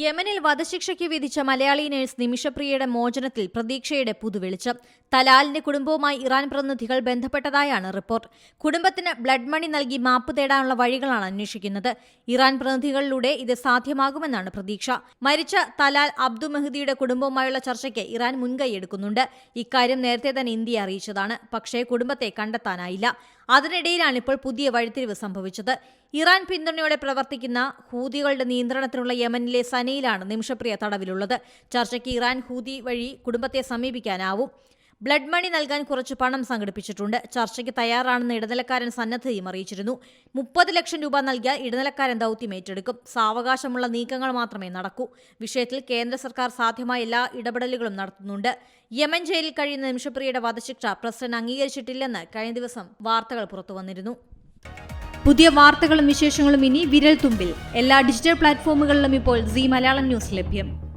യമനിൽ വധശിക്ഷയ്ക്ക് വിധിച്ച മലയാളി നഴ്സ് നിമിഷപ്രിയയുടെ മോചനത്തിൽ പ്രതീക്ഷയുടെ പുതുവെളിച്ചം. തലാലിന്റെ കുടുംബവുമായി ഇറാൻ പ്രതിനിധികൾ ബന്ധപ്പെട്ടതായാണ് റിപ്പോർട്ട്. കുടുംബത്തിന് ബ്ലഡ് മണി നൽകി മാപ്പ് തേടാനുള്ള വഴികളാണ് അന്വേഷിക്കുന്നത്. ഇറാൻ പ്രതിനിധികളിലൂടെ ഇത് സാധ്യമാകുമെന്നാണ് പ്രതീക്ഷ. മരിച്ച തലാൽ അബ്ദു മെഹദിയുടെ കുടുംബവുമായുള്ള ചർച്ചയ്ക്ക് ഇറാൻ മുൻകൈയെടുക്കുന്നുണ്ട്. ഇക്കാര്യം നേരത്തെ തന്നെ ഇന്ത്യ അറിയിച്ചതാണ്. പക്ഷേ കുടുംബത്തെ കണ്ടെത്താനായില്ല. അതിനിടയിലാണ് ഇപ്പോൾ പുതിയ വഴിത്തിരിവ് സംഭവിച്ചത്. ഇറാൻ പിന്തുണയോടെ പ്രവർത്തിക്കുന്ന ഹൂതികളുടെ നിയന്ത്രണത്തിലുള്ള യമനിലെ സനയിലാണ് നിമിഷപ്രിയ തടവിലുള്ളത്. ചർച്ചയ്ക്ക് ഇറാൻ ഹൂതി വഴി കുടുംബത്തെ സമീപിക്കാനാവും. ബ്ലഡ് മണി നൽകാൻ കുറച്ച് പണം സംഘടിപ്പിച്ചിട്ടുണ്ട്. ചർച്ചയ്ക്ക് തയ്യാറാണെന്ന് ഇടനിലക്കാരൻ സന്നദ്ധയും അറിയിച്ചിരുന്നു. മുപ്പത് ലക്ഷം രൂപ നൽകിയാൽ ഇടനിലക്കാരൻ ദൗത്യം ഏറ്റെടുക്കും. സാവകാശമുള്ള നീക്കങ്ങൾ മാത്രമേ നടക്കൂ. വിഷയത്തിൽ കേന്ദ്ര സർക്കാർ സാധ്യമായ എല്ലാ ഇടപെടലുകളും നടത്തുന്നുണ്ട്. യമൻ ജയിലിൽ കഴിയുന്ന നിമിഷപ്രിയയുടെ വധശിക്ഷ പ്രസിഡന്റ് അംഗീകരിച്ചിട്ടില്ലെന്ന് കഴിഞ്ഞ ദിവസം വാർത്തകൾ പുറത്തുവന്നിരുന്നു പുതിയ വാർത്തകളും വിശേഷങ്ങളും ഇനി വിരൽ തുമ്പിൽ എല്ലാ ഡിജിറ്റൽ പ്ലാറ്റ്ഫോമുകളിലും ഇപ്പോൾ സി മലയാളം ന്യൂസ് ലഭ്യം.